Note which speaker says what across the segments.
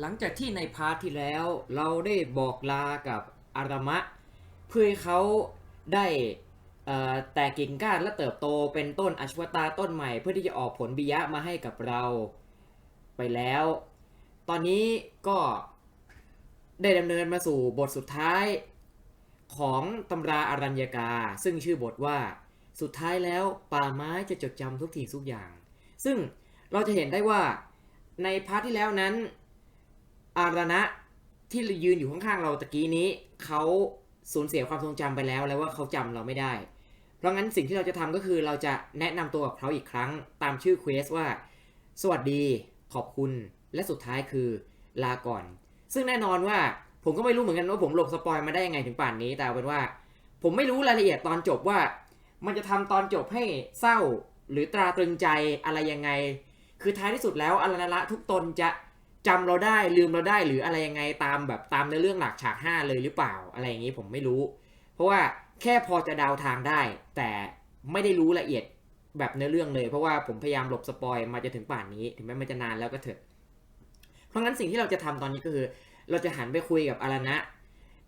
Speaker 1: หลังจากที่ในพาร์ทที่แล้วเราได้บอกลากับอารามะ เพื่อให้เขาได้แตกกิ่งก้านและเติบโตเป็นต้นอชวตาต้นใหม่ เพื่อที่จะออกผลบิยะมาให้กับเราไปแล้ว ตอนนี้ก็ได้ดำเนินมาสู่บทสุดท้ายของตำราอารัญญกา ซึ่งชื่อบทว่าสุดท้ายแล้วป่าไม้จะจดจำทุกสิ่งทุกอย่าง ซึ่งเราจะเห็นได้ว่าในพาร์ทที่แล้วนั้น อารณะที่ยืนอยู่ข้างๆเราตะกี้นี้เขาสูญเสียความทรงจำไปแล้วแล้วว่าเขาจำเราไม่ได้ เพราะงั้นสิ่งที่เราจะทำก็คือเราจะแนะนำตัวกับเขาอีกครั้งตามชื่อเควสว่า สวัสดี ขอบคุณ และสุดท้ายคือลาก่อน ซึ่งแน่นอนว่าผมก็ไม่รู้เหมือนกันว่าผมหลบสปอยมาได้ยังไงถึงป่านนี้ แต่เป็นว่า ผมไม่รู้รายละเอียดตอนจบว่า มันจะทำตอนจบให้เศร้าหรือตราตรึงใจอะไรยังไง คือท้ายที่สุดแล้วอรณะทุกตนจะ จำเราได้ลืมเราได้หรืออะไรยังไงตามแบบตามในเรื่องหลักฉากห้าเลยหรือเปล่าอะไรอย่างนี้ผมไม่รู้ เพราะว่าแค่พอจะเดาทางได้ แต่ไม่ได้รู้ละเอียดแบบเนื้อเรื่องเลย เพราะว่าผมพยายามหลบสปอยมาจะถึงป่านนี้ถึงแม้มันจะนานแล้วก็เถอะ เพราะงั้นสิ่งที่เราจะทำตอนนี้ก็คือ เราจะหันไปคุยกับอารานะ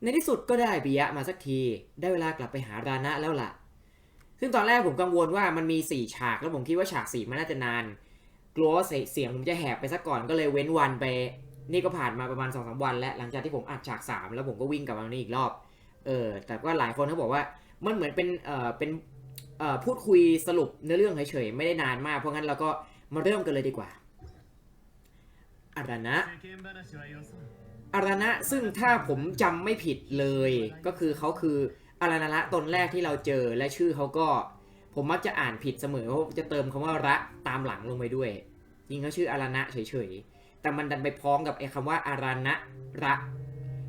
Speaker 1: ในที่สุดก็ได้ปิยะมาสักที ได้เวลากลับไปหารานะแล้วล่ะ ซึ่งตอนแรกผมกังวลว่ามันมีสี่ฉากแล้วผมคิดว่าฉากสี่มันน่าจะนาน กลัวเสียงผมจะแหบไปซะก่อนก็เลยเว้นวันไป นี่ก็ผ่านมาประมาณสองสวัน แล้วหลังจากที่ผมอัดฉากสามแล้วผมก็วิ่งกลับมาตรงนี้อีกรอบ เออ แต่ว่าหลายคนเขาบอกว่ามันเหมือนเป็น เอ่อ เป็น เอ่อ พูดคุยสรุปเนื้อเรื่องเฉยๆ ไม่ได้นานมาก เพราะงั้นเราก็มาเริ่มกันเลยดีกว่าอารณะอาราะซึ่งถ้าผมจำไม่ผิดเลย ก็คือเขาคืออารณะตนแรกที่เราเจอและชื่อเขาก็ ผมมักจะอ่านผิดเสมอเพราะจะเติมคำว่าระตามหลังลงไปด้วย จริงเขาชื่ออารานะเฉยๆ แต่มันดันไปพ้องกับไอ้คำว่าอารานะระ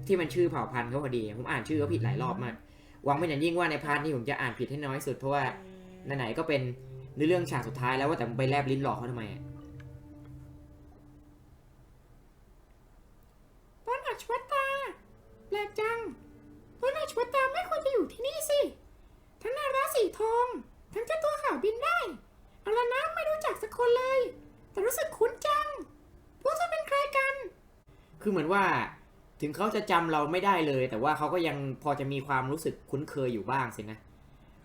Speaker 1: ที่มันชื่อเผ่าพันธุ์เขาพอดี ผมอ่านชื่อเขาผิดหลายรอบมากหวังเป็นอย่างยิ่งว่าในพาร์ทนี้ผมจะอ่านผิดให้น้อยสุดเพราะว่าไหนๆก็เป็นในเรื่องฉากสุดท้ายแล้วว่าแต่ไปแลบลิ้นหลอกเขาทำไม
Speaker 2: ต้นอัชวตาแปลกจัง ต้นอัชวตาไม่ควรจะอยู่ที่นี่สิ ทั้งนาราสีทอง ทั้งเจ้าตัวข่าวบินได้ เอาละนะไม่รู้จักสักคนเลย แต่รู้สึกคุ้นจัง พวกเธอเป็นใครกัน
Speaker 1: คือเหมือนว่า ถึงเขาจะจำเราไม่ได้เลย แต่ว่าเขาก็ยังพอจะมีความรู้สึกคุ้นเคยอยู่บ้างสินะ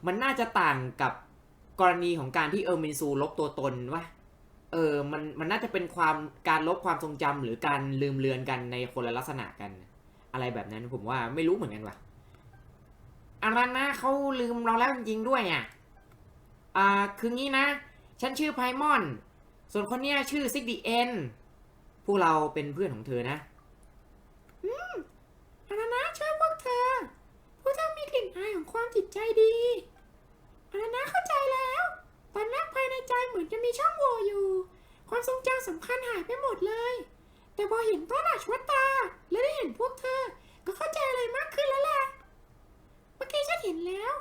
Speaker 1: มันน่าจะต่างกับกรณีของการที่เออร์มินซูลบตัวตนวะเออ มัน มันน่าจะเป็นความ การลบความทรงจำหรือการลืมเลือนกันในคนละลักษณะกัน อะไรแบบนั้นผมว่าไม่รู้เหมือนกันว่ะอารันนะเขาลืมเราแล้วจริงด้วยอะ อ่าคืองี้นะ ฉันชื่อไพมอน ส่วนคนเนี้ยชื่อซิกดีเอ็นพวกเราเป็นเพื่อนของเธอนะ
Speaker 2: อารานะช่วยพวกเธอ พวกเธอมีกลิ่นอายของความจิตใจดีอารานะเข้าใจแล้ว ตอนแรกภายในใจเหมือนจะมีช่องโหว่อยู่ ความทรงจำสำคัญหายไปหมดเลย แต่พอเห็นต้นอาชวตา และได้เห็นพวกเธอ ก็เข้าใจอะไรมากขึ้นแล้วแหละ เมื่อกี้ฉันเห็นแล้ว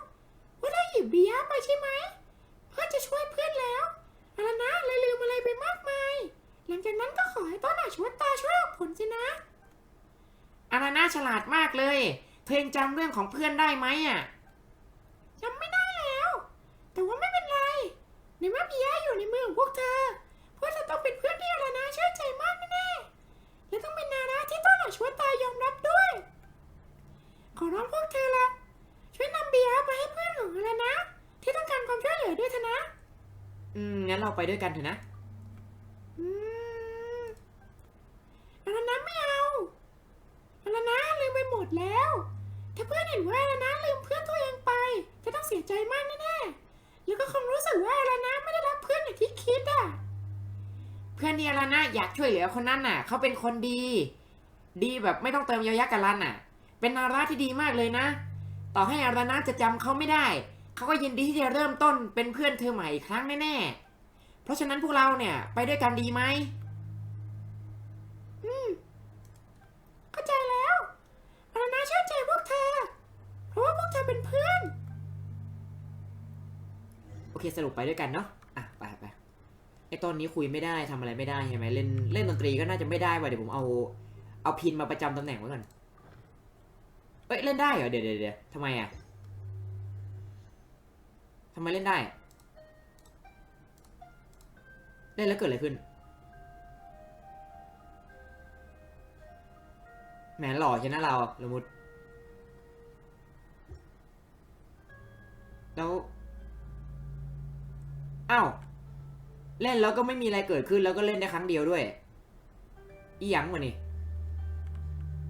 Speaker 2: ว่าเธอหยิบเบียร์ไปใช่ไหม พ่อจะช่วยเพื่อนแล้วอารานะเลยลืมอะไรไปมากมาย หลังจากนั้นก็ขอให้ต้นอาชวตาช่วยออกผลสินะ
Speaker 1: อาราน่าฉลาดมากเลย เธอยังจำเรื่องของเพื่อนได้ไหมอะ
Speaker 2: จำไม่ได้แล้ว แต่ว่าไม่เป็นไร ในเมื่อพิยะอยู่ในมือของพวกเธอ พวกเธอต้องเป็นเพื่อนที่อารานาเชื่อใจมากแน่และต้องเป็นนาราที่ต้นอาชวตายอมรับด้วย ขอร้องพวกเธอละช่วยนำเบียร์ไปให้เพื่อนของอารานา ที่ต้องการความช่วยเหลือด้วยเถอะนะ
Speaker 1: อืม งั้นเราไปด้วยกันเถอะนะ
Speaker 2: อืมอารานาไม่เอาอารานาลืมไปหมดแล้ว ถ้าเพื่อนเห็นว่าอารานาลืมเพื่อนตัวเองไป จะต้องเสียใจมากแน่ๆ แล้วก็คงรู้สึกว่าอารานาไม่ได้รักเพื่อนอย่างที่คิดอะ
Speaker 1: เพื่อนที่อาราน่าอยากช่วยเหลือคนนั้นน่ะ เขาเป็นคนดี ดีแบบไม่ต้องเติมยอยักษ์กันลันน่ะ เป็นนาราที่ดีมากเลยนะ ต่อให้อาราน่าจะจำเขาไม่ได้ เขาก็ยินดีที่จะเริ่มต้นเป็นเพื่อนเธอใหม่อีกครั้งแน่ๆ เพราะฉะนั้นพวกเราเนี่ยไปด้วยกันดีไหม
Speaker 2: เข้าใจแล้วอารานาเชื่อใจพวกเธอ เพราะว่าพวกเธอเป็นเพื่อน
Speaker 1: โอเคสรุปไปด้วยกันเนาะ อะไปไปไอตอนนี้คุยไม่ได้ทำอะไรไม่ได้ใช่ไหมเล่นเล่นดนตรีก็น่าจะไม่ได้ว่ะเดี๋ยวผมเอาเอาพินมาประจำตำแหน่งไว้ก่อน เอ้ยเล่นได้เหรอเดี๋ยวเดี๋ยวเดี๋ยวทำไมอะทำไมเล่นได้ เล่นแล้วเกิดอะไรขึ้น แหมหล่อใช่นะเราละมุด แล้วอ้าว เล่นแล้วก็ไม่มีอะไรเกิดขึ้นแล้วก็เล่นได้ครั้งเดียวด้วย อีหยังวะนี่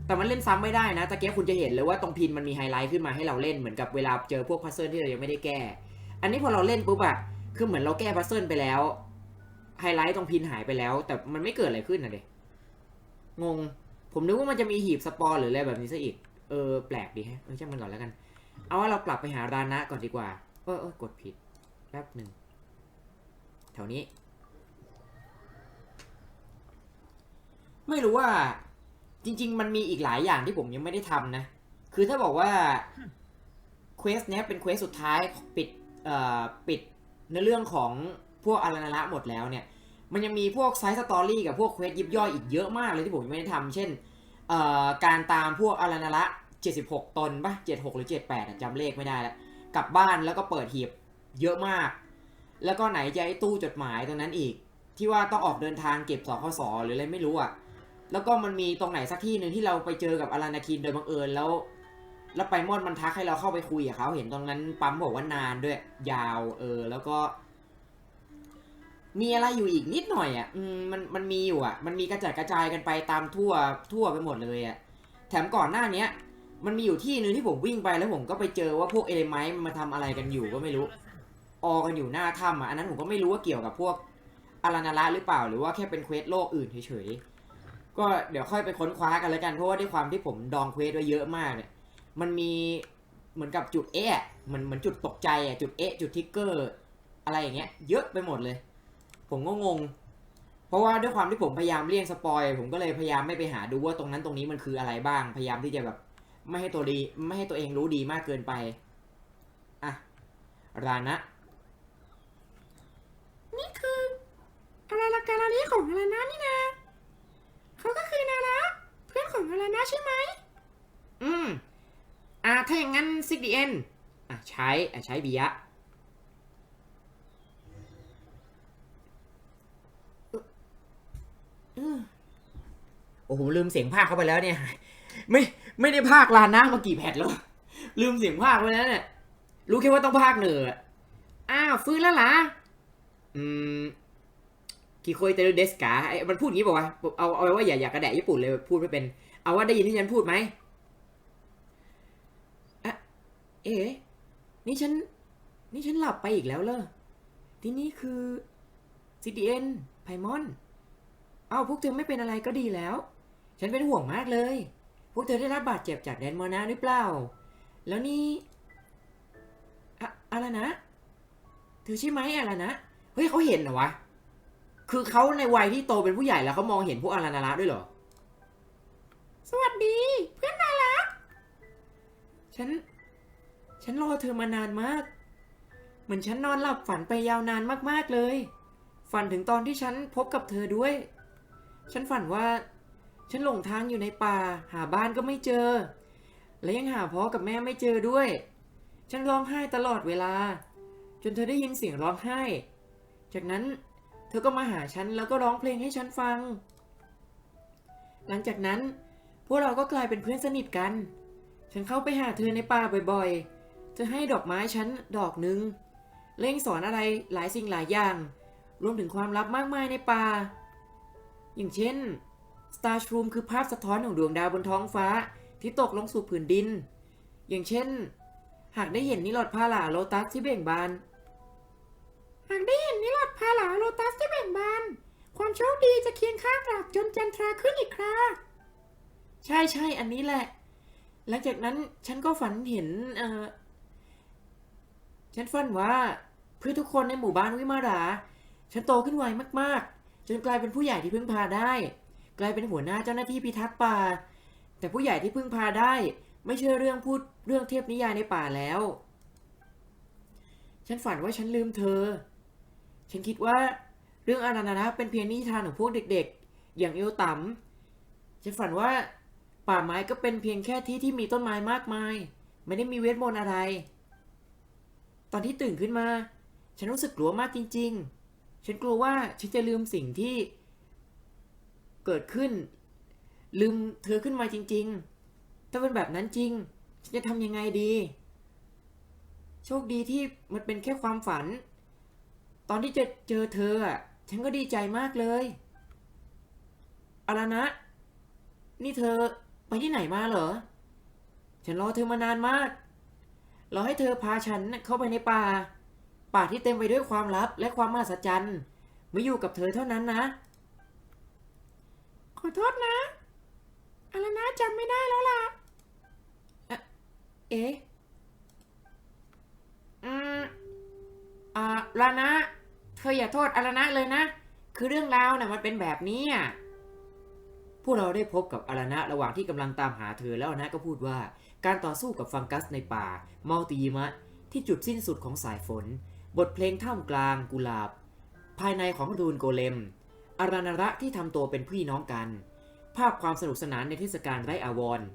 Speaker 1: แต่มันเล่นซ้ำไม่ได้นะตะเกียบคุณจะเห็นเลยว่าตรงพินมันมีไฮไลท์ขึ้นมาให้เราเล่นเหมือนกับเวลาเจอพวกพัซเซิลที่เรายังไม่ได้แก้ อันนี้พอเราเล่นปุ๊บอะคือเหมือนเราแก้พัซเซิลไปแล้ว ไฮไลท์ตรงพินหายไปแล้ว แต่มันไม่เกิดอะไรขึ้นนะเด็งง ผมนึกว่ามันจะมีหีบสปอร์หรืออะไรแบบนี้ซะอีก เออแปลกดีแฮะเออช่างมันก่อนแล้วกัน เอาว่าเรากลับไปหารานะก่อนดีกว่า เออเออกดผิดแป๊บหนึ่งแถวนี้ ไม่รู้ว่า จริง ๆ มันมีอีกหลายอย่างที่ผมยังไม่ได้ทำนะ คือถ้าบอกว่าเควสเนี้ยเป็นเควสสุดท้ายปิดเอ่อ ปิดในเรื่องของพวกอารานาระหมดแล้วเนี่ย มันยังมีพวกไซส์สตอรี่กับพวกเควสยิบย่อยอีกเยอะมากเลยที่ผมยังไม่ได้ทำเช่นการตามพวกอารานาระ76 ตนปะ76 หรือ 78จำเลขไม่ได้แล้วกลับบ้านแล้วก็เปิดหีบเยอะมาก แล้วก็ไหนจะไอ้ตู้จดหมายตรงนั้นอีก ที่ว่าต้องออกเดินทางเก็บสคสหรืออะไรไม่รู้อะแล้วก็มันมีตรงไหนสักที่หนึ่งที่เราไปเจอกับอารานาคินโดยบังเอิญแล้ว แล้วไปมอนมันทักให้เราเข้าไปคุยกับเขาเห็นตรงนั้นปั๊มบอกว่านานด้วย ยาวเออ แล้วก็ มีอะไรอยู่อีกนิดหน่อยอะอืมมันมันมีอยู่อะ มันมีกระจัดกระจายกันไปตามทั่วทั่วไปหมดเลยอะแถมก่อนหน้าเนี้ย มันมีอยู่ที่หนึ่งที่ผมวิ่งไปแล้วผมก็ไปเจอว่าพวกเอเลไมต์มันมาทำอะไรกันอยู่ก็ไม่รู้ ออกันอยู่หน้าถ้ำอะอันนั้นผมก็ไม่รู้ว่าเกี่ยวกับพวกอารานาระหรือเปล่าหรือว่าแค่เป็นเควสโลกอื่นเฉยๆก็เดี๋ยวค่อยไปค้นคว้ากันแล้วกันเพราะว่าด้วยความที่ผมดองเควสไว้เยอะมากเนี่ย มันมีเหมือนกับจุดเอะเหมือนเหมือนจุดตกใจอะจุดเอะจุดทิกเกอร์อะไรอย่างเงี้ยเยอะไปหมดเลย ผมก็งง เพราะว่าด้วยความที่ผมพยายามเลี่ยงสปอยผมก็เลยพยายามไม่ไปหาดูว่าตรงนั้นตรงนี้มันคืออะไรบ้าง พยายามที่จะแบบไม่ให้ตัวดีไม่ให้ตัวเองรู้ดีมากเกินไปอะรานะ
Speaker 2: นี่คืออะไรละการานี้ของอารานะนี่นะเขาก็คือนาระเพื่อนของอารานะใช่ไหม
Speaker 1: อืม อ่าถ้าอย่างนั้นซิกดีเอ็นอะใช้อะใช้บิยะโอ้โหลืมเสียงภาคเข้าไปแล้วเนี่ย ไม่ไม่ได้ภาคลานะมากี่แพทแล้ว ลืมเสียงภาคไปแล้วเนี่ย รู้แค่ว่าต้องภาคเหนืออ้าวฟื้นแล้วล่ะอืมคิโคยเตรุเดสกาไอ้มันพูดงี้ป่าวะเอาเอาไว้ว่าอย่าอย่ากระแดะญี่ปุ่นเลยพูดไม่เป็น เอาว่าได้ยินที่ฉันพูดไหม เอ๋นี่ฉัน นี่ฉันหลับไปอีกแล้วเหรอ ที่นี่คือ CDN ไพมอน เอ้าพวกเธอไม่เป็นอะไรก็ดีแล้ว ฉันเป็นห่วงมากเลย พวกเธอได้รับบาดเจ็บจากแดนมอนาหรือเปล่า แล้วนี่อะอะไรนะ เธอใช่ไหมอะไรนะ เฮ้ยเขาเห็นเหรอวะ คือเขาในวัยที่โตเป็นผู้ใหญ่แล้วเขามองเห็นพวกอารานาระด้วยเหรอ
Speaker 2: สวัสดี เพื่อนนาระ
Speaker 1: ฉัน ฉันรอเธอมานานมาก เหมือนฉันนอนหลับฝันไปยาวนานมากๆเลย ฝันถึงตอนที่ฉันพบกับเธอด้วย ฉันฝันว่า ฉันหลงทางอยู่ในป่า หาบ้านก็ไม่เจอ และยังหาพ่อกับแม่ไม่เจอด้วย ฉันร้องไห้ตลอดเวลา จนเธอได้ยินเสียงร้องไห้ จากนั้นเธอก็มาหาฉันแล้วก็ร้องเพลงให้ฉันฟัง หลังจากนั้น พวกเราก็กลายเป็นเพื่อนสนิทกัน ฉันเข้าไปหาเธอในป่าบ่อยๆ เธอให้ดอกไม้ฉันดอกหนึ่งเล่งสอนอะไรหลายสิ่งหลายอย่าง รวมถึงความลับมากมายในป่า อย่างเช่น Star Shroom คือภาพสะท้อนของดวงดาวบนท้องฟ้าที่ตกลงสู่ผืนดิน อย่างเช่น หากได้เห็นนิลอดพาลาโลตัสที่เบ่งบาน
Speaker 2: หากได้เห็นนิรัตพาหลาโลตัสที่แบ่งบาน ความโชคดีจะเคียงข้างตราบจนจันทราขึ้นอีกครา
Speaker 1: ใช่ใช่อันนี้แหละ หลังจากนั้นฉันก็ฝันเห็นเออ ฉันฝันว่าเพื่อนทุกคนในหมู่บ้านวิมารา ฉันโตขึ้นไวมากๆ จนกลายเป็นผู้ใหญ่ที่พึ่งพาได้ กลายเป็นหัวหน้าเจ้าหน้าที่พิทักษ์ป่า แต่ผู้ใหญ่ที่พึ่งพาได้ ไม่เชื่อเรื่องพูดเรื่องเทพนิยายในป่าแล้ว ฉันฝันว่าฉันลืมเธอ ฉันคิดว่าเรื่องอารานาระเป็นเพียงนิทานของพวกเด็กๆ อย่างเอวต่ำฉันฝันว่าป่าไม้ก็เป็นเพียงแค่ที่ที่มีต้นไม้มากมาย ไม่ได้มีเวทมนต์อะไร ตอนที่ตื่นขึ้นมา ฉันรู้สึกกลัวมากจริง ๆ ฉันกลัวว่าฉันจะลืมสิ่งที่ เกิดขึ้น ลืมเธอขึ้นมาจริง ๆ ถ้าเป็นแบบนั้นจริง ฉันจะทำยังไงดี โชคดีที่มันเป็นแค่ความฝัน ตอนที่จะเจอเธออะ ฉันก็ดีใจมากเลยอะไรนะ นี่เธอไปที่ไหนมาเหรอ ฉันรอเธอมานานมาก เรอให้เธอพาฉันเข้าไปในป่า ป่าที่เต็มไปด้วยความลับและความมหัศจรรย์ไมาอยู่กับเธอเท่านั้นนะ
Speaker 2: ขอโทษนะอะไรนะจำไม่ได้แล้วล่ะ
Speaker 1: เอ๊ะอืมอ่าลานะ เธออย่าโทษอารานะเลยนะ คือเรื่องราวน่ะมันเป็นแบบนี้อะพวกเราได้พบกับอารานะระหว่างที่กำลังตามหาเธอแล้วอารนะก็พูดว่า การต่อสู้กับฟังกัสในป่ามัลติยิมะ ที่จุดสิ้นสุดของสายฝน บทเพลงท่ามกลางกุหลาบ ภายในของรูนโกเลมอารานาระที่ทำตัวเป็นพี่น้องกัน ภาพความสนุกสนานในเทศกาลไรอาวรณ์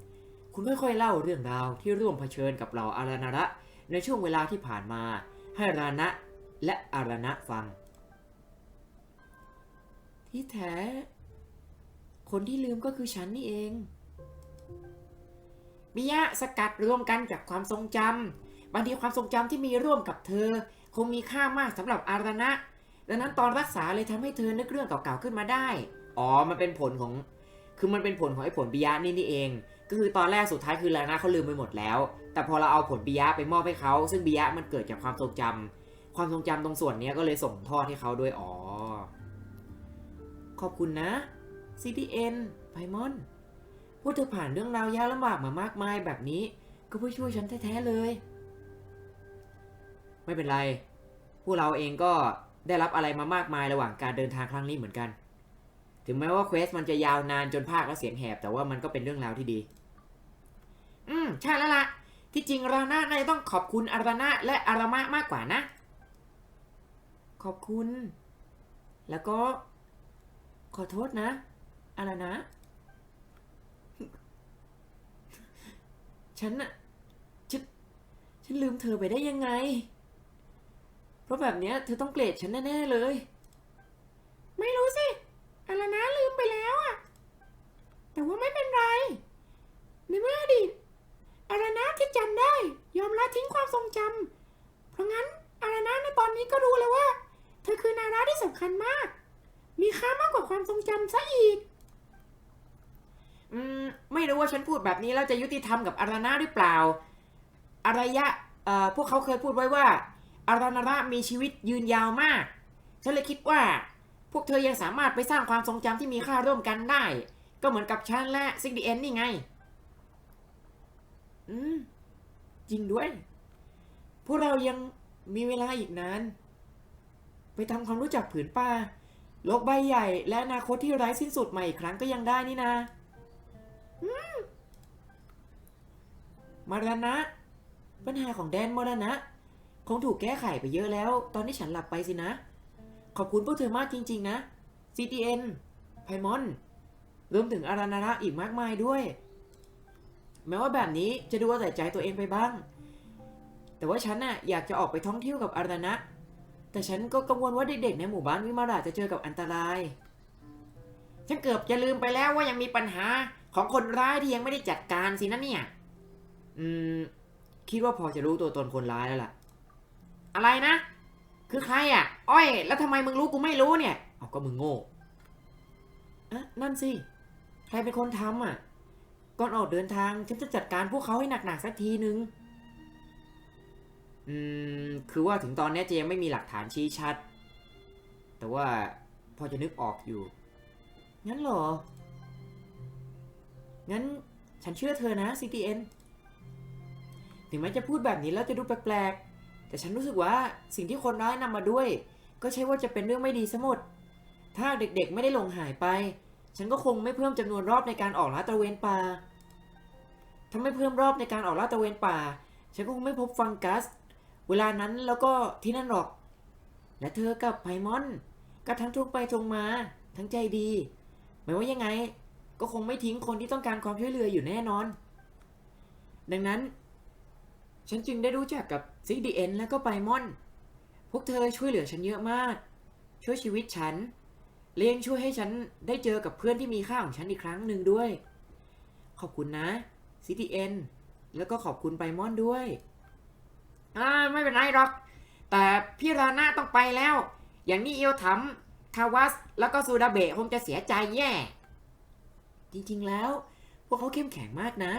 Speaker 1: คุณค่อยๆเล่าเรื่องราวที่ร่วมเผชิญกับเหล่าอารานาระในช่วงเวลาที่ผ่านมา ให้รานะและอารานะฟัง ที่แท้ คนที่ลืมก็คือฉันนี่เอง มิยะสกัดรวมกันจากความทรงจำบางทีความทรงจำที่มีร่วมกับเธอ คงมีค่ามากสำหรับอารานะดังนั้นตอนรักษาเลยทำให้เธอนึกเรื่องเก่าๆขึ้นมาได้ อ๋อ มันเป็นผลของ คือมันเป็นผลของไอ้ผลปิยะนี่นี่เอง ก็คือตอนแรกสุดท้ายคือลานะเขาลืมไปหมดแล้ว แต่พอเราเอาผลปิยะไปมอบให้เขา ซึ่งปิยะมันเกิดจากความทรงจำความทรงจำตรงส่วนนี้ก็เลยส่งทอดให้เขาด้วย อ๋อ ขอบคุณนะ CDN ไพมอน พวกเธอผ่านเรื่องราวยากลำบากมามากมายแบบนี้ ก็เพื่อช่วยฉันแท้ๆเลย ไม่เป็นไร พวกเราเองก็ได้รับอะไรมามากมายระหว่างการเดินทางครั้งนี้เหมือนกัน ถึงแม้ว่าเควสมันจะยาวนานจนภาคและเสียงแหบ แต่ว่ามันก็เป็นเรื่องราวที่ดี อืมใช่แล้วล่ะ ที่จริงรานาน่าจะต้องขอบคุณอารานะและอารามะมากกว่านะ ขอบคุณ แล้วก็ ขอโทษนะอารานะ ฉันน่ะฉันฉันลืมเธอไปได้ยังไง เพราะแบบเนี้ยเธอต้องเกลียดฉันแน่ๆเลย
Speaker 2: ไม่รู้สิอะไรนะลืมไปแล้วอะแต่ว่าไม่เป็นไร ในเมื่ออดีตอะไรนะที่จำได้ ยอมละทิ้งความทรงจำเพราะงั้นอะไรนะในตอนนี้ก็รู้แล้วว่า เธอคือนาราที่สำคัญมาก มีค่ามากกว่าความทรงจำซะอีก
Speaker 1: อืมไม่รู้ว่าฉันพูดแบบนี้แล้วจะยุติธรรมกับอารานะหรือเปล่า อารยะเอ่อพวกเขาเคยพูดไว้ว่า อารานาระมีชีวิตยืนยาวมาก ฉันเลยคิดว่า พวกเธอยังสามารถไปสร้างความทรงจำที่มีค่าร่วมกันได้ ก็เหมือนกับฉันและซิกดีเอ็นนี่ไง อืม จริงด้วย พวกเรายังมีเวลาอีกนาน ไปทำความรู้จักผืนป่าโลกใบใหญ่และอนาคตที่ไร้สิ้นสุดใหม่อีกครั้งก็ยังได้นี่นะ มรณะ ปัญหาของแดนมรณะ คงถูกแก้ไขไปเยอะแล้ว ตอนที่ฉันหลับไปสินะ ขอบคุณพวกเธอมากจริง ๆ นะ CTN ไพมอนรวมถึงอารานาระอีกมากมายด้วย แม้ว่าแบบนี้จะดูเอาแต่ใจตัวเองไปบ้าง แต่ว่าฉันน่ะอยากจะออกไปท่องเที่ยวกับอารานะ แต่ฉันก็กังวลว่าเด็กๆ ในหมู่บ้านวิมาราจะเจอกับอันตราย ฉันเกือบจะลืมไปแล้วว่ายังมีปัญหาของคนร้ายที่ยังไม่ได้จัดการสินะเนี่ย อืม คิดว่าพอจะรู้ตัวตนคนร้ายแล้วล่ะ อะไรนะ คือใครอะ อ้อย แล้วทำไมมึงรู้กูไม่รู้เนี่ย เอาก็มึงโง่อะนั่นสิ ใครเป็นคนทำอะ ก่อนออกเดินทางฉันจะจัดการพวกเขาให้หนักๆสักทีนึง อืม คือว่าถึงตอนนี้เจยังไม่มีหลักฐานชี้ชัด แต่ว่าพอจะนึกออกอยู่ งั้นเหรอ งั้นฉันเชื่อเธอนะ CTN ถึงแม้จะพูดแบบนี้แล้วจะดูแปลกๆ แต่ฉันรู้สึกว่าสิ่งที่คนร้ายนำมาด้วย ก็ใช่ว่าจะเป็นเรื่องไม่ดีซะหมด ถ้าเด็กๆไม่ได้หลงหายไป ฉันก็คงไม่เพิ่มจำนวนรอบในการออกลาดตระเวนป่า ถ้าไม่เพิ่มรอบในการออกลาดตระเวนป่า ฉันก็คงไม่พบฟังกัส เวลานั้นแล้วก็ที่นั่นหรอก และเธอกับไพมอนก็ทั้งทุกไปตรงมา ทั้งใจดีไม่ว่ายังไง ก็คงไม่ทิ้งคนที่ต้องการความช่วยเหลืออยู่แน่นอน ดังนั้น ฉันจึงได้รู้จักกับ CDN และก็ไบมอน พวกเธอช่วยเหลือฉันเยอะมาก ช่วยชีวิตฉันและยังช่วยให้ฉันได้เจอกับเพื่อนที่มีค่าของฉันอีกครั้งหนึ่งด้วย ขอบคุณนะ CTN แล้วก็ขอบคุณไบมอนด้วย
Speaker 2: อ่าไม่เป็นไรหรอก แต่พี่ราน่าต้องไปแล้ว อย่างนี้เอียวถมคาวัสแล้วก็ซูดาเบะคงจะเสียใจแย่
Speaker 1: จริงๆแล้ว พวกเขาเข้มแข็งมากนะ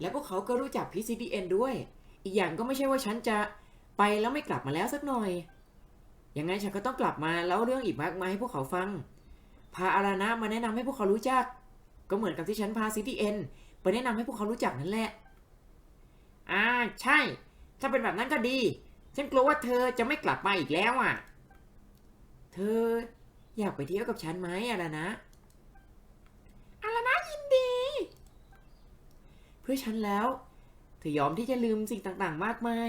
Speaker 1: และพวกเขาก็รู้จักพี CDN ด้วย อีกอย่างก็ไม่ใช่ว่าฉันจะไปแล้วไม่กลับมาแล้วสักหน่อย ยังไงฉันก็ต้องกลับมาแล้วเรื่องอีกมากมายให้พวกเขาฟัง พาอารานะมาแนะนำให้พวกเขารู้จัก ก็เหมือนกับที่ฉันพา CDN ไปแนะนำให้พวกเขารู้จักนั่นแหละ
Speaker 2: อ่า ใช่ ถ้าเป็นแบบนั้นก็ดี ฉันกลัวว่าเธอจะไม่กลับมาอีกแล้วอะ
Speaker 1: เธออยากไปเที่ยวกับฉันไหมอารานะ
Speaker 2: อารานะยินดี
Speaker 1: เพื่อฉันแล้ว เธอยอมที่จะลืมสิ่งต่างๆ มากมาย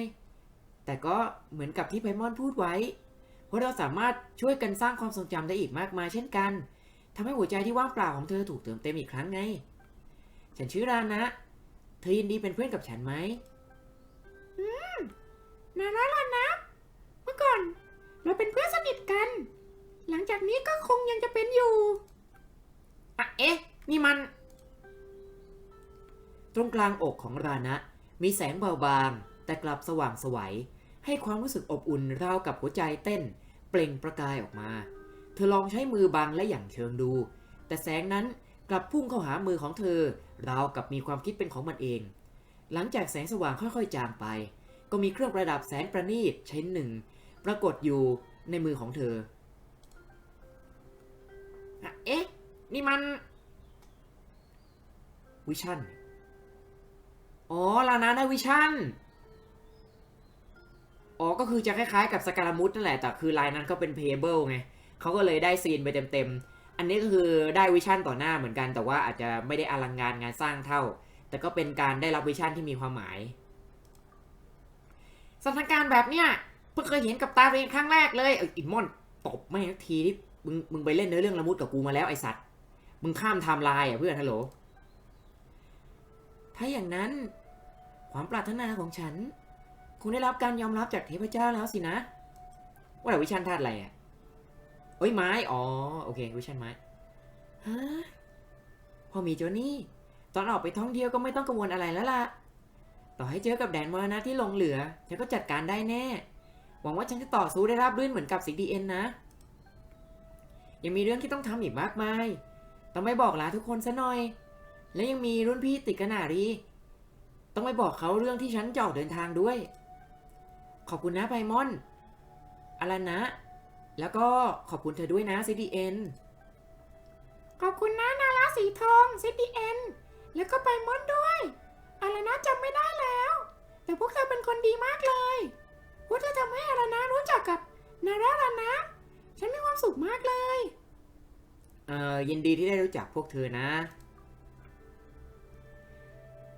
Speaker 1: แต่ก็เหมือนกับที่ไพมอนพูดไว้ว่าเราสามารถช่วยกันสร้างความทรงจำได้อีกมากมายเช่นกันทำให้หัวใจที่ว่างเปล่าของเธอถูกเติมเต็มอีกครั้งไง ฉันชื่อรานะ เธอยินดีเป็นเพื่อนกับฉันไหม
Speaker 2: นาราล่ะนะ เมื่อก่อน เราเป็นเพื่อนสนิทกัน หลังจากนี้ก็คงยังจะเป็นอยู่อะเอ๊ะ นี่มัน
Speaker 1: ต รงกลางอกของรานะ มีแสงเบาบาง แต่กลับสว่างสวัยให้ความรู้สึกอบอุ่นราวกับหัวใจเต้น เปล่งประกายออกมา เธอลองใช้มือบังและอย่างเชิงดู แต่แสงนั้นกลับพุ่งเข้าหามือของเธอ ราวกับมีความคิดเป็นของมันเอง หลังจากแสงสว่างค่อยๆจางไป ก็มีเครื่องประดับแสนประณีตชิ้นหนึ่ง ปรากฏอยู่ในมือของเธอ
Speaker 2: เอ๊ะ นี่มัน
Speaker 1: วิชั่น อ๋อ ลานาได้วิชั่น อ๋อ ก็คือจะคล้ายๆกับสการามุสนั่นแหละ แต่คือลายนั้นก็เป็นเพเบิลไงเขาก็เลยได้ซีนไปเต็มๆ อันนี้ก็คือได้วิชั่นต่อหน้าเหมือนกัน แต่ว่าอาจจะไม่ได้อลังการงานสร้างเท่า แต่ก็เป็นการได้รับวิชั่นที่มีความหมาย
Speaker 2: สถานการณ์แบบเนี้ยเพิ่งเคยเห็นกับตาเองครั้งแรกเลย
Speaker 1: เอออิมอนตบไม่ทีนี่มึงมึงไปเล่นเนื้อเรื่องละมุดกับกูมาแล้วไอสัตว์ มึงข้ามไทม์ไลน์อะเพื่อนฮัลโหล ถ้าอย่างนั้น ความปรารถนาของฉัน คงได้รับการยอมรับจากเทพเจ้าแล้วสินะ ว่าแต่วิชันธาตุอะไรอะเอ้ยไม้ อ๋อ โอเค วิชันไม้ ฮะ พอมีโจนี่ ตอนออกไปท่องเที่ยวก็ไม่ต้องกังวลอะไรแล้วล่ะ ต่อให้เจอกับแดนมรณะที่ลงเหลือ ฉันก็จัดการได้แน่ หวังว่าฉันจะต่อสู้ได้ราบรื่นเหมือนกับสิดีเอ็นนะ ยังมีเรื่องที่ต้องทำอีกมากมาย ต้องไปบอกลาทุกคนซะหน่อย และยังมีรุ่นพี่ติดกระหนารี ต้องไปบอกเขาเรื่องที่ฉันจะออกเดินทางด้วย ขอบคุณนะไพมอนอะไรนะ แล้วก็ขอบคุณเธอด้วยนะ CDN
Speaker 2: ขอบคุณนะนาราสีทองซิดีเอ็นแล้วก็ไปมอนด้วยอารานะจำไม่ได้แล้ว แต่พวกเธอเป็นคนดีมากเลยพวกเธอทำให้อารานะรู้จักกับนาราลานะ ฉันมีความสุขมากเลย
Speaker 1: เอ่อยินดีที่ได้รู้จักพวกเธอนะ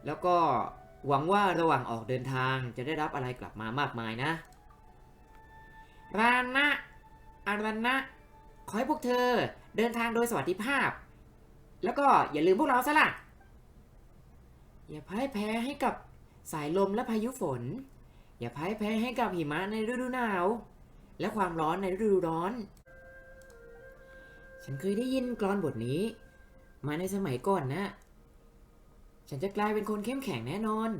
Speaker 1: แล้วก็ หวังว่าระหว่างออกเดินทางจะได้รับอะไรกลับมามากมายนะ
Speaker 2: รานะอารานะ ขอให้พวกเธอเดินทางโดยสวัสดิภาพ แล้วก็อย่าลืมพวกเราซะล่ะ
Speaker 1: อย่าพ่ายแพ้ให้กับสายลมและพายุฝน อย่าพ่ายแพ้ให้กับหิมะในฤดูหนาว และความร้อนในฤดูร้อน ฉันเคยได้ยินกลอนบทนี้ มาในสมัยก่อนนะ ฉันจะกลายเป็นคนเข้มแข็งแน่นอน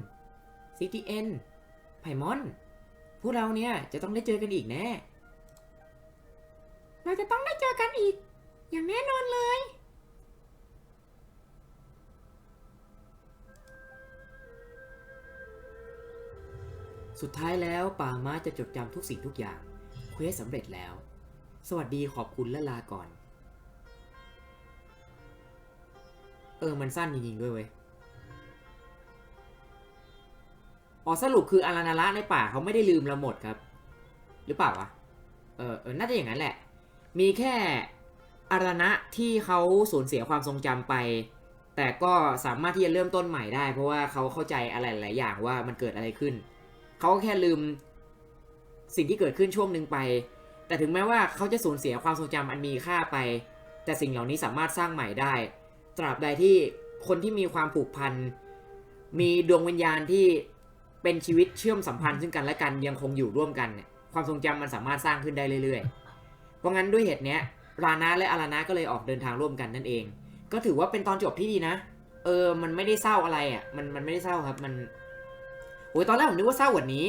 Speaker 1: CTN ไพมอน พวกเราเนี่ยจะต้องได้เจอกันอีกแน่
Speaker 2: เราจะต้องได้เจอกันอีก อย่างแน่นอนเลย
Speaker 1: สุดท้ายแล้วป่าม้าจะจดจำทุกสิ่งทุกอย่าง เควสสำเร็จแล้ว สวัสดีขอบคุณและลาก่อน เออ มันสั้นจริงๆด้วยเว้ย อ๋อสรุปคืออารานาระในป่าเขาไม่ได้ลืมเราหมดครับ หรือเปล่าวะเออเออน่าจะอย่างนั้นแหละ มีแค่อารานะที่เขาสูญเสียความทรงจำไป แต่ก็สามารถที่จะเริ่มต้นใหม่ได้ เพราะว่าเขาเข้าใจอะไรหลายอย่างว่ามันเกิดอะไรขึ้น เขาก็แค่ลืมสิ่งที่เกิดขึ้นช่วงหนึ่งไป แต่ถึงแม้ว่าเขาจะสูญเสียความทรงจำอันมีค่าไป แต่สิ่งเหล่านี้สามารถสร้างใหม่ได้ ตราบใดที่คนที่มีความผูกพัน มีดวงวิญญาณที่ เป็นชีวิตเชื่อมสัมพันธ์ซึ่งกันและกันยังคงอยู่ร่วมกันเนี่ยความทรงจำมันสามารถสร้างขึ้นได้เรื่อยๆ เพราะงั้นด้วยเหตุเนี้ยรานะและอารานะก็เลยออกเดินทางร่วมกันนั่นเอง ก็ถือว่าเป็นตอนจบที่ดีนะ เออ มันไม่ได้เศร้าอะไรอะ มันมันไม่ได้เศร้าครับ มันโอ้ยตอนแรกผมนึกว่าเศร้ากว่านี้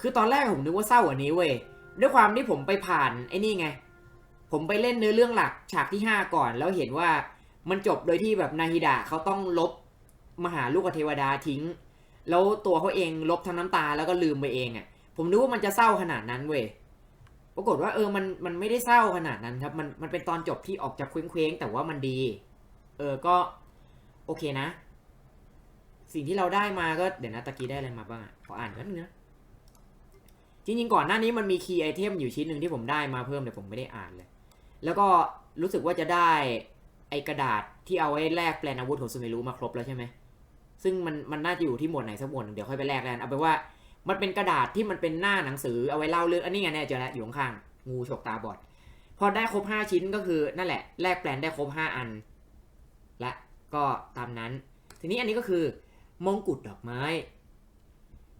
Speaker 1: คือตอนแรกผมนึกว่าเศร้ากว่านี้เว้ย ด้วยความที่ผมไปผ่านไอ้นี่ไง ผมไปเล่นเนื้อเรื่องหลักฉากที่ห้าก่อน แล้วเห็นว่ามันจบโดยที่แบบนาฮิดะเขาต้องลบมหาลูกเทวดาทิ้ง แล้วตัวเขาเองลบทั้งน้ำตาแล้วก็ลืมไปเองอะ ผมนึกว่ามันจะเศร้าขนาดนั้นเว้ย ปรากฏว่าเออ มัน มันไม่ได้เศร้าขนาดนั้นครับ มัน มันเป็นตอนจบที่ออกจากเคว้งๆแต่ว่ามันดี เออ ก็ โอเคนะ สิ่งที่เราได้มาก็ เดี๋ยวนะตะกี้ได้อะไรมาบ้างอะขออ่านกันงนะจริงๆก่อนหน้านี้มันมีคีย์ไอเทมอยู่ชิ้นหนึ่งที่ผมได้มาเพิ่มแต่ผมไม่ได้อ่านเลย แล้วก็รู้สึกว่าจะได้ไอกระดาษที่เอาไว้แลกแปลนอาวุธของซูเมรุมาครบแล้วใช่ไหม ซึ่งมันมันน่าจะอยู่ที่หมวดไหนสักหมวดหนึ่งเดี๋ยวค่อยไปแลกกันเอาเป็นว่า มันเป็นกระดาษที่มันเป็นหน้าหนังสือเอาไว้เล่าเรื่องอันนี้ไงเนี่ยเจอแล้วอยู่ข้างๆงูฉกตาบอดพอได้ครบ 5 ชิ้นก็คือนั่นแหละแลกแปลนได้ครบ 5 อัน และก็ตามนั้น ทีนี้อันนี้ก็คือมงกุฎดอกไม้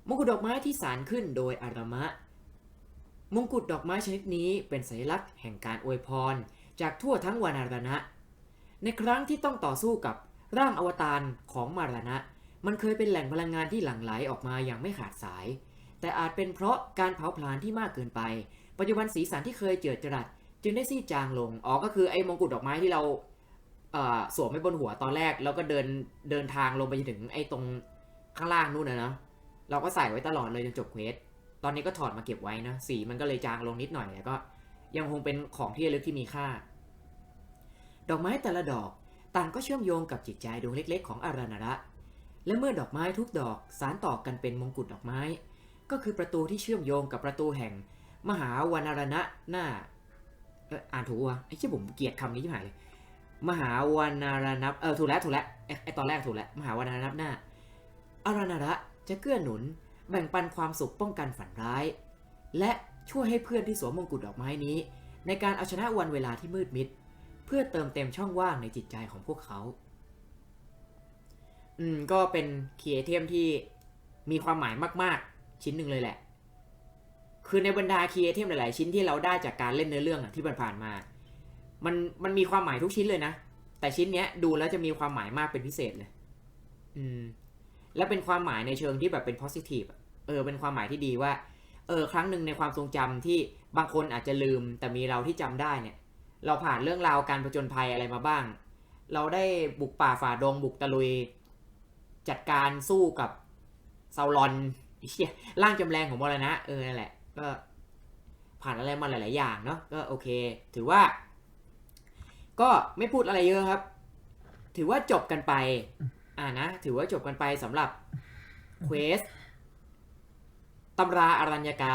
Speaker 1: มงกุฎดอกไม้ที่สารขึ้นโดยอารมะ มงกุฎดอกไม้ชนิดนี้เป็นสัญลักษณ์แห่งการอวยพร จากทั่วทั้งวานารณะในครั้งที่ต้องต่อสู้กับ ร่างอวตารของมารณะ มันเคยเป็นแหล่งพลังงานที่หลั่งไหลออกมาอย่างไม่ขาดสาย แต่อาจเป็นเพราะการเผาผลาญที่มากเกินไป ปัจจุบันสีสันที่เคยเจิดจรัส จึงได้ซีดจางลงอ๋อก็คือไอ้มงกุฎดอกไม้ที่เราสวมไว้บนหัวตอนแรก แล้วก็เดินเดินทางลงไปจนถึงไอ้ตรงข้างล่างนู่นนะเนาะเราก็ใส่ไว้ตลอดเลยจนจบเควสตอนนี้ก็ถอดมาเก็บไว้นะสีมันก็เลยจางลงนิดหน่อยแต่ก็ยังคงเป็นของที่ระลึกที่มีค่า ดอกไม้แต่ละดอก ต่างก็เชื่อมโยงกับจิตใจดวงเล็กๆ ของอารานาระ และเมื่อดอกไม้ทุกดอกสารต่อกันเป็นมงกุฎดอกไม้ ก็คือประตูที่เชื่อมโยงกับประตูแห่ง มหาวานารณะหน้าอ่านถูกวะไอ้ที่ผมเกลียดคำนี้ที่หายเลยมหาวานารณะเออถูกแล้วถูกแล้วไอ้ตอนแรกถูกแล้วมหาวานารณะหน้าอารานาระจะเกื้อหนุน แบ่งปันความสุขป้องกันฝันร้าย และช่วยให้เพื่อนที่สวมมงกุฎดอกไม้นี้ ในการเอาชนะวันเวลาที่มืดมิด เพื่อเติมเต็มช่องว่างในจิตใจของพวกเขา อืม ก็เป็นคีย์ไอเทมที่มีความหมายมากๆ ชิ้นหนึ่งเลยแหละ คือในบรรดาคีย์ไอเทมหลายๆ ชิ้นที่เราได้จากการเล่นเนื้อเรื่องอะที่ผ่านๆมา มันมันมีความหมายทุกชิ้นเลยนะ แต่ชิ้นเนี้ยดูแล้วจะมีความหมายมากเป็นพิเศษเลย อืม และเป็นความหมายในเชิงที่แบบเป็น positive เออ เป็นความหมายที่ดีว่า เออ ครั้งหนึ่งในความทรงจำที่บางคนอาจจะลืม แต่มีเราที่จำได้เนี่ย เราผ่านเรื่องราวการผจญภัยอะไรมาบ้าง เราได้บุกป่าฝ่าดงบุกตะลุย จัดการสู้กับซาวรอนร่างจำแรงของมรณะเออนั่นแหละ ก็ผ่านอะไรมาหลาย ๆ อย่างเนาะก็โอเค ถือว่า ก็ไม่พูดอะไรเยอะครับ ถือว่าจบกันไป อ่านะ ถือว่าจบกันไปสำหรับเควสตำราอารัญญากา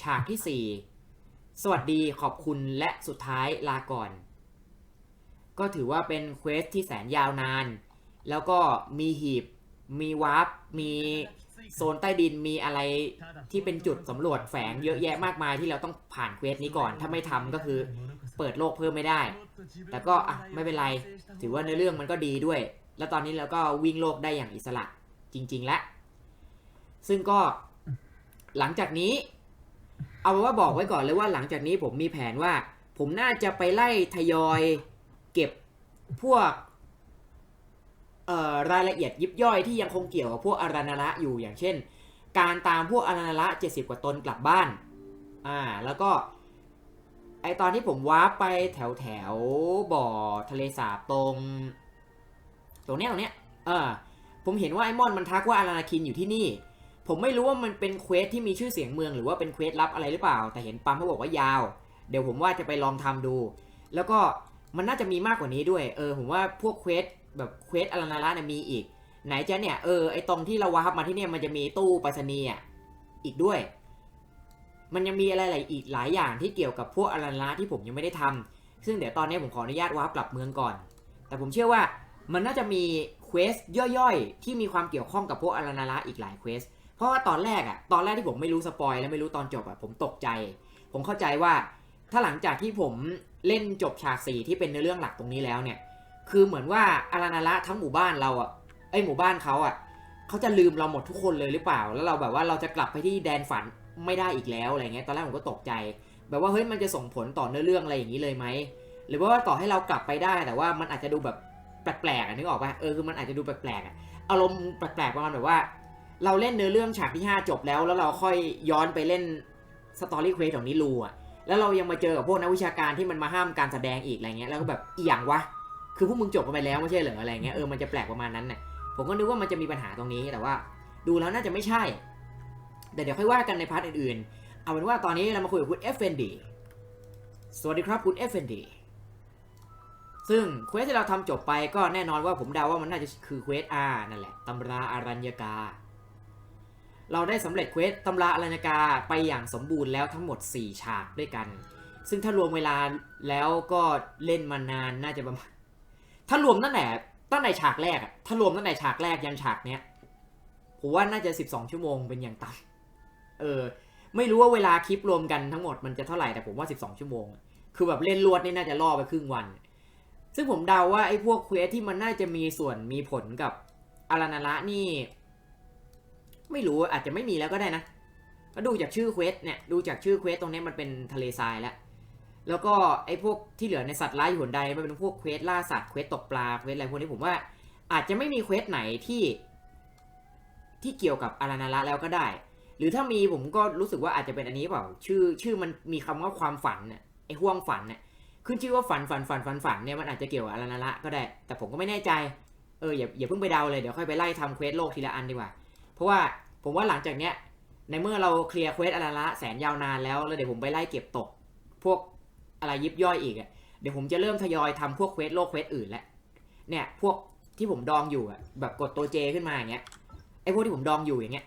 Speaker 1: ฉากที่4 สวัสดีขอบคุณและสุดท้ายลาก่อน ก็ถือว่าเป็นเควสที่แสนยาวนาน แล้วก็มีหีบ มีวาร์ปมีโซนใต้ดินมีอะไรที่เป็นจุดสำรวจแฝงเยอะแยะมากมายที่เราต้องผ่านเควสนี้ก่อน ถ้าไม่ทำก็คือเปิดโลกเพิ่มไม่ได้ แต่ก็อะไม่เป็นไร ถือว่าในอเรื่องมันก็ดีด้วย แล้วตอนนี้เราก็วิ่งโลกได้อย่างอิสระจริง ๆ แล้วซึ่งก็หลังจากนี้ เอาเป็นว่าบอกไว้ก่อนเลยว่าหลังจากนี้ผมมีแผนว่า ผมน่าจะไปไล่ทยอยเก็บพวกรายละเอียดยิบย่อยที่ยังคงเกี่ยวกับพวกอารานาระอยู่อย่างเช่น การตามพวกอารานาระเจ็ดสิบกว่าตนกลับบ้านอ่าแล้วก็ไอตอนที่ผมวาร์ปไปแถวแถวบ่อทะเลสาบตรง ตรงเนี้ยตรงเนี้ยเออผมเห็นว่าไอมอนมันทักว่าอารานาคินอยู่ที่นี่ ผมไม่รู้ว่ามันเป็นเควสที่มีชื่อเสียงเมืองหรือว่าเป็นเควสลับอะไรหรือเปล่า แต่เห็นปั๊มเขาบอกว่ายาว เดี๋ยวผมว่าจะไปลองทำดู แล้วก็มันน่าจะมีมากกว่านี้ด้วย เออ ผมว่าพวกเควสแบบเควสอารานาระเนี่ยมีอีก ไหนจะเนี่ย เออ ไอตรงที่เราวาร์ปมาที่เนี่ยมันจะมีตู้ไปรษณีย์อะ อีกด้วย มันยังมีอะไรหลายอีกหลายอย่างที่เกี่ยวกับพวกอารานาระที่ผมยังไม่ได้ทำซึ่งเดี๋ยวตอนนี้ผมขออนุญาตวาร์ปกลับเมืองก่อน แต่ผมเชื่อว่ามันน่าจะมีเควสย่อยๆ ที่มีความเกี่ยวข้องกับพวกอารานาระอีกหลายเควส เพราะว่าตอนแรกอะตอนแรกที่ผมไม่รู้สปอยและไม่รู้ตอนจบอะผมตกใจ ผมเข้าใจว่า ถ้าหลังจากที่ผมเล่นจบฉากสี่ที่เป็นเนื้อเรื่องหลักตรงนี้แล้วเนี่ย คือเหมือนว่าอารานาระทั้งหมู่บ้านเราอะไอหมู่บ้านเขาอะเขาจะลืมเราหมดทุกคนเลยหรือเปล่า แล้วเราแบบว่าเราจะกลับไปที่แดนฝันไม่ได้อีกแล้วอะไรเงี้ย ตอนแรกผมก็ตกใจ แบบว่าเฮ้ยมันจะส่งผลต่อเนื้อเรื่องอะไรอย่างนี้เลยไหม หรือว่าต่อให้เรากลับไปได้แต่ว่ามันอาจจะดูแบบแปลกๆนึกออกปะเออคือมันอาจจะดูแปลกๆอารมณ์แปลกๆประมาณแบบว่า เราเล่นเนื้อเรื่องฉากที่ 5 จบแล้ว แล้วเราค่อยย้อนไปเล่นสตอรี่เควสของนิลูอะแล้วเรายังมาเจอกับพวกนักวิชาการที่มันมาห้ามการแสดงอีกอะไรเงี้ยแล้วก็แบบอีหยังวะคือพวกมึงจบกันไปแล้วไม่ใช่เหรออะไรเงี้ยเออมันจะแปลกประมาณนั้นน่ะผมก็นึกว่ามันจะมีปัญหาตรงนี้แต่ว่า ดูแล้วน่าจะไม่ใช่แต่เดี๋ยวค่อยว่ากันในพาร์ทอื่นๆ เอาเป็นว่าตอนนี้เรามาคุยกับคุณ FND สวัสดีครับคุณ FND ซึ่งเควสที่เราทำจบไปก็แน่นอนว่าผมเดาว่ามันน่าจะคือเควส R นั่นแหละตำราอารัญญกา เราได้สำเร็จเควสตำราอรัญญกาไปอย่างสมบูรณ์แล้วทั้งหมด 4 ฉากด้วยกัน ซึ่งถ้ารวมเวลาแล้วก็เล่นมานานน่าจะประมาณ ถ้ารวมตั้งแต่ตั้งแต่ฉากแรกอะถ้ารวมตั้งแต่ฉากแรกยันฉากเนี้ยผมว่าน่าจะ 12 ชั่วโมงเป็นอย่างต่ำเออ ไม่รู้ว่าเวลาคลิปรวมกันทั้งหมดมันจะเท่าไหร่แต่ผมว่า 12 ชั่วโมง คือแบบเล่นรวดนี่น่าจะล่อไปครึ่งวัน ซึ่งผมเดาว่าไอ้พวกเควสที่มันน่าจะมีส่วนมีผลกับอารานาระนี่ ไม่รู้อาจจะไม่มีแล้วก็ได้นะก็ดูจากชื่อเควสเนี่ยดูจากชื่อเควสตรงนี้มันเป็นทะเลทรายแล้วแล้วก็ไอ้พวกที่เหลือในสัตว์ร้ายอยู่หนใดมันเป็นพวกเควสล่าสัตว์เควสตกปลาเควสอะไรพวกนี้ผมว่า อาจจะไม่มีเควสไหนที่ ที่เกี่ยวกับอารานาระแล้วก็ได้ หรือถ้ามีผมก็รู้สึกว่าอาจจะเป็นอันนี้เปล่า ชื่อชื่อมันมีคำว่าความฝันน่ะไอ้ห่วงฝันน่ะขึ้นชื่อว่าฝันฝันฝันฝันฝันเนี่ยมันอาจจะเกี่ยวกับอารานาระก็ได้ แต่ผมก็ไม่แน่ใจเอออย่าอย่าเพิ่งไปเดาเลยเดี๋ยวค่อยไปไล่ทำเควสโลกทีละอันดีกว่า เพราะว่าผมว่าหลังจากเนี้ยในเมื่อเราเคลียร์เควสอารานาระแสนยาวนานแล้วแล้วเดี๋ยวผมไปไล่เก็บตก พวกอะไรยิบย่อยอีกอะเดี๋ยวผมจะเริ่มทยอยทำพวกเควสโลกเควสอื่นแล้วเนี่ยพวกที่ผมดองอยู่อะแบบกดตัวเจขึ้นมาอย่างเงี้ยไอ้พวกที่ผมดองอยู่อย่างเงี้ย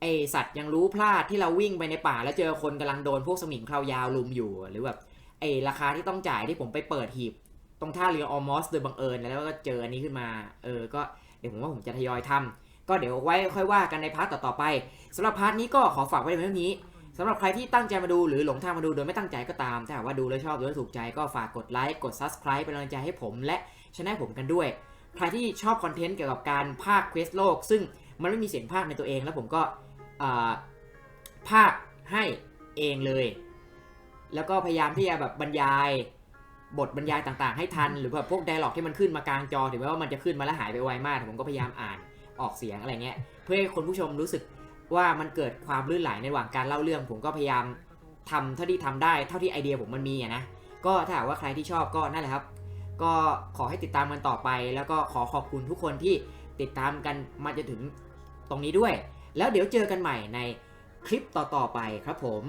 Speaker 1: ไอสัตว์ยังรู้พลาดที่เราวิ่งไปในป่า แล้วเจอคนกำลังโดนพวกสมิงคราวยาวลุมอยู่หรือแบบไอราคาที่ต้องจ่ายที่ผมไปเปิดหีบ ตรงท่าเรือออมอสโดยบังเอิญแล้วก็เจออันนี้ขึ้นมา เออก็เดี๋ยวผมว่าผมจะทยอยทำ ก็เดี๋ยวไว้ค่อยว่ากันในพาร์ทต่อๆไปสำหรับพาร์ทนี้ก็ขอฝากไว้ในเรื่องนี้สำหรับใครที่ตั้งใจมาดูหรือหลงทางมาดูโดยไม่ตั้งใจก็ตาม ถ้าหากว่าดูแล้วชอบดูแล้วถูกใจก็ฝากกดไลค์กด Subscribe เป็นกำลังใจให้ผมและช anel ผมกันด้วย ใครที่ชอบคอนเทนต์เกี่ยวกับการภาคเควสโลก ซึ่งมันไม่มีเสียงภาคในตัวเอง แล้วผมก็ภาคให้เองเลย แล้วก็พยายามที่จะแบบบรรยาย บทบรรยายต่างๆ ให้ทัน หรือแบบพวกไดร็อกที่มันขึ้นมากลางจอ ถึงแม้ว่ามันจะขึ้นมาแล้วหายไปไวมากแต่ผมก็พยายามอ่าน ออกเสียงอะไรเงี้ยเพื่อให้คนผู้ชมรู้สึกว่ามันเกิดความลื่นไหลในระหว่างการเล่าเรื่อง ผมก็พยายามทำเท่าที่ทำได้ เท่าที่ไอเดียผมมันมีอะนะก็ถ้าหากว่าใครที่ชอบก็นั่นแหละครับ ก็ขอให้ติดตามกันต่อไป แล้วก็ขอขอบคุณทุกคนที่ติดตามกันมาจนถึงตรงนี้ด้วย แล้วเดี๋ยวเจอกันใหม่ในคลิปต่อๆไปครับผม